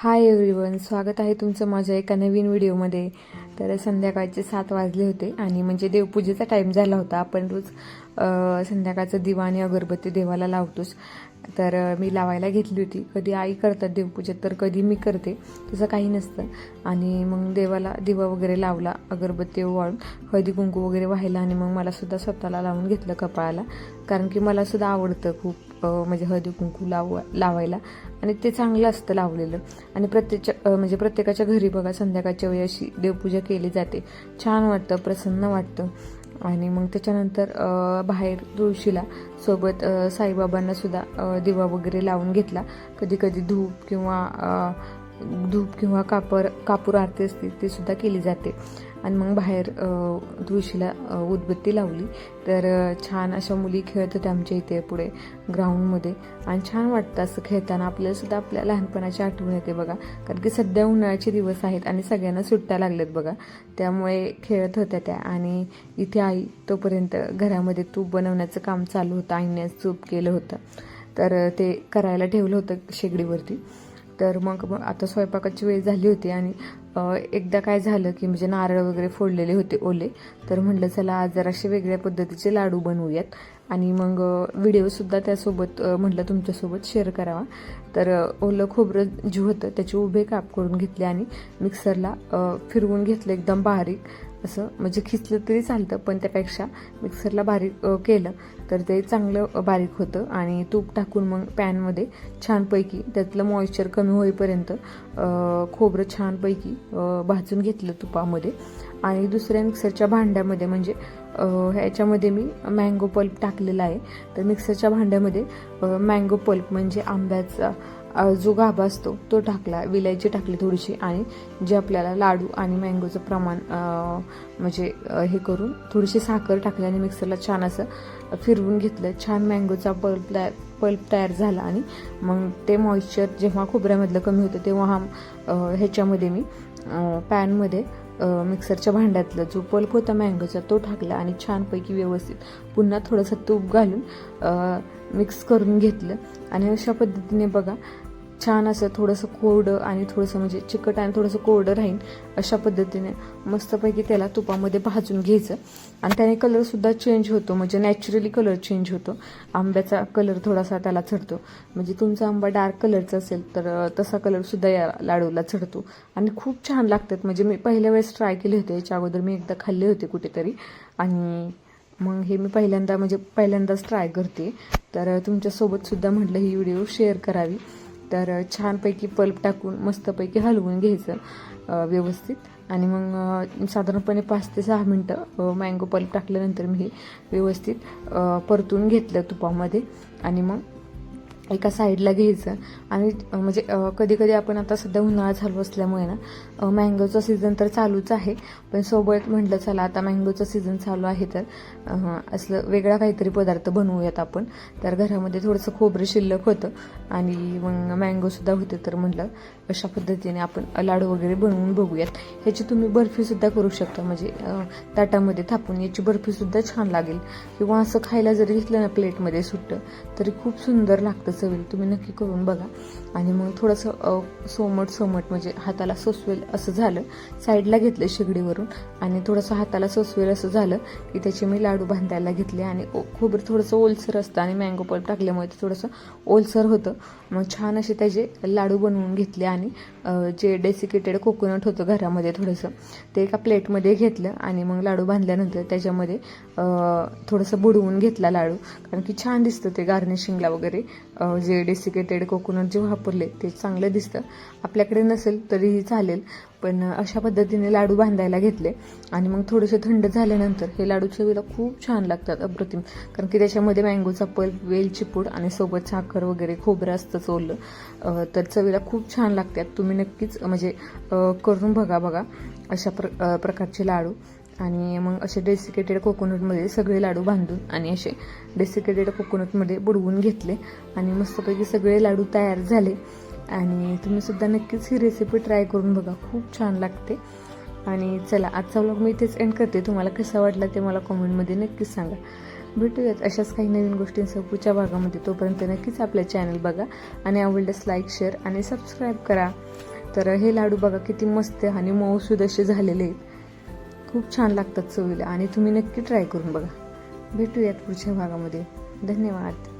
Hi everyone स्वागत आहे तुमचं माझ्या एका नवीन व्हिडिओमध्ये. तर संध्याकाळचे सात वाजले होते आणि म्हणजे देवपूजेचा टाईम झाला होता. आपण रोज संध्याकाळचं दिवा आणि अगरबत्ती देवाला लावतोच. तर मी लावायला घेतली होती. कधी आई करतात देवपूजेत तर कधी मी करते. तसं काही नसतं. आणि मग देवाला दिवा वगैरे लावला अगरबत्ती वाळून हळदी कुंकू वगैरे व्हायला आणि मग मलासुद्धा स्वतःला लावून घेतलं कपाळाला. कारण की मला सुद्धा आवडतं खूप. म्हणजे हळदी कुंकू लाव लावायला. आणि ते चांगलं असतं लावलेलं. आणि प्रत्येच्या म्हणजे प्रत्येकाच्या घरी बघा संध्याकाळच्या वेळी अशी देवपूजा केली जाते. छान वाटतं प्रसन्न वाटतं. आणि मग त्याच्यानंतर बाहेर तुळशीला सोबत साईबाबांना सुद्धा दिवा वगैरे लावून घेतला. कधी कधी धूप किंवा धूप किंवा कापर कापूर आरती असते ती सुद्धा केली जाते. आणि मग बाहेर तुळशीला उदबत्ती लावली. तर छान अशा मुली खेळत होत्या आमच्या इथे पुढे ग्राउंडमध्ये. आणि छान वाटतं असं खेळताना. आपल्याला सुद्धा आपल्या लहानपणाची आठवण येते बघा. कारण की सध्या उन्हाळ्याचे दिवस आहेत आणि सगळ्यांना सुट्ट्या लागल्यात बघा. त्यामुळे खेळत होत्या त्या. आणि इथे आई तोपर्यंत घरामध्ये तूप बनवण्याचं काम चालू होतं. आईने तूप केलं होतं. तर ते करायला ठेवलं होतं शेगडीवरती. तर मग मग आता स्वयंपाकाची वेळ झाली होती आणि एकदा काय झालं की म्हणजे नारळ वगैरे फोडलेले होते ओले तर म्हटलं चला आज जराशे वेगळ्या पद्धतीचे लाडू बनवूयात. आणि मग व्हिडिओसुद्धा त्यासोबत म्हटलं तुमच्यासोबत शेअर करावा. तर ओलं खोबरं जे होतं त्याचे उभे काप करून घेतले आणि मिक्सरला फिरवून घेतलं एकदम बारीक. असं म्हणजे खिचलं तरी चालतं पण त्यापेक्षा मिक्सरला बारीक केलं तर ते चांगलं बारीक होतं आणि तूप टाकून मग पॅनमध्ये छानपैकी त्यातलं मॉइश्चर कमी होईपर्यंत खोबरं छानपैकी भाजून घेतलं तुपामध्ये. आणि दुसऱ्या मिक्सरच्या भांड्यामध्ये म्हणजे ह्याच्यामध्ये मी मँगो पल्प टाकलेला आहे. तर मिक्सरच्या भांड्यामध्ये मँगो पल्प म्हणजे आंब्याचा जो गाभा असतो तो टाकला विलायची टाकली थोडीशी आणि जे आपल्याला लाडू आणि मँगोचं प्रमाण म्हणजे हे करून थोडीशी साखर टाकली आणि मिक्सरला छान असं फिरवून घेतलं. छान मँगोचा पल्प तयार पल्प तयार झाला आणि मग ते मॉइश्चर जेव्हा खोबऱ्यामधलं कमी होतं तेव्हा ह्याच्यामध्ये मी पॅनमध्ये मिक्सरच्या भांड्यातलं जो पल्प होता मँगोचा तो टाकला आणि छानपैकी व्यवस्थित पुन्हा थोडंसं तूप घालून मिक्स करून घेतलं. आणि अशा पद्धतीने बघा छान असं थोडंसं कोरडं आणि थोडंसं म्हणजे चिकट आणि थोडंसं कोरडं राहील अशा पद्धतीने. मस्तपैकी त्याला तुपामध्ये भाजून घ्यायचं. आणि त्याने कलरसुद्धा चेंज होतो. म्हणजे नॅचरली कलर चेंज होतो. आंब्याचा कलर थोडासा त्याला चढतो. म्हणजे तुमचा आंबा डार्क कलरचा असेल तर तसा कलरसुद्धा या लाडूला चढतो. आणि खूप छान लागतात. म्हणजे मी पहिल्या वेळेस ट्राय केले होते. याच्या अगोदर मी एकदा खाल्ले होते कुठेतरी. आणि मग हे मी पहिल्यांदा म्हणजे पहिल्यांदाच ट्राय करते. तर तुमच्यासोबतसुद्धा म्हटलं ही व्हिडिओ शेअर करावी. तर छानपैकी पल्प टाकून मस्तपैकी हलवून घ्यायचं व्यवस्थित. आणि मग साधारणपणे पाच ते सहा मिनटं मँगो पल्प टाकल्यानंतर मी हे व्यवस्थित परतून घेतलं तुपामध्ये. आणि मग एका साईडला घ्यायचं. आणि म्हणजे कधी कधी आपण आता सध्या उन्हाळा चालू असल्यामुळे ना मँगोचा सीझन तर चालूच आहे. पण सोबत म्हटलं चला आता मँगोचं सीझन चालू आहे तर असलं वेगळा काहीतरी पदार्थ बनवूयात आपण. तर घरामध्ये थोडंसं खोबरं शिल्लक होतं. आणि मग मँगोसुद्धा होते तर म्हटलं अशा पद्धतीने आपण लाडू वगैरे बनवून बघूयात. ह्याची तुम्ही बर्फीसुद्धा करू शकता. म्हणजे ताटामध्ये थापून याची बर्फीसुद्धा छान लागेल. किंवा असं खायला जरी घेतलं ना प्लेटमध्ये सुट्टं तरी खूप सुंदर लागतं चवील तुम्ही नक्की करून बघा. आणि मग थोडंसं सोमट सोमट म्हणजे हाताला सोसवेल असं झालं. साईडला घेतलं शेगडीवरून. आणि थोडंसं हाताला सोसवेल असं झालं की त्याचे मी लाडू बांधायला घेतले. आणि ओ- खोबरं थोडंसं ओलसर असतं. आणि मँगो पल्प टाकल्यामुळे ते थोडंसं ओलसर होतं. मग छान असे त्याचे लाडू बनवून घेतले. आणि जे डेसिकेटेड कोकोनट होतं घरामध्ये थोडंसं ते एका प्लेटमध्ये घेतलं. आणि मग लाडू बांधल्यानंतर त्याच्यामध्ये थोडंसं बुडवून घेतला लाडू. कारण की छान दिसतं ते गार्निशिंगला वगैरे. जे डेसिकेटेड कोकोनट जे वापरले ते चांगलं दिसतं. आपल्याकडे नसेल तरीही चालेल. पण अशा पद्धतीने लाडू बांधायला घेतले. आणि मग थोडेसे थंड झाल्यानंतर हे लाडू चवीला खूप छान लागतात अप्रतिम. कारण की त्याच्यामध्ये मँगोचा पल वेलची पूड आणि सोबत साखर वगैरे खोबरं असतं चोललं तर चवीला खूप छान लागतात. तुम्ही नक्कीच म्हणजे करून बघा बघा. अशा प्र प्रकारचे लाडू. आणि मग असे डेसिकेटेड कोकोनटमध्ये सगळे लाडू बांधून आणि असे डेसिकेटेड कोकोनटमध्ये बुडवून घेतले. आणि मस्तपैकी सगळे लाडू तयार झाले. आणि तुम्ही सुद्धा नक्कीच ही रेसिपी ट्राय करून बघा. खूप छान लागते. आणि चला आजचा व्लॉग मी इथेच एंड करते. तुम्हाला कसा वाटला ते मला कॉमेंटमध्ये नक्कीच सांगा. भेटूयात अशाच काही नवीन गोष्टींसह पुढच्या भागामध्ये. तोपर्यंत नक्कीच आपल्या चॅनल बघा. आणि आवडल्यास लाईक शेअर आणि सबस्क्राईब करा. तर हे लाडू बघा किती मस्त आणि मऊसूद असे झालेले आहेत. खूप छान लागतात चवीला आणि तुम्ही नक्की ट्राय करून बघा. भेटूयात पुढच्या भागामध्ये. धन्यवाद.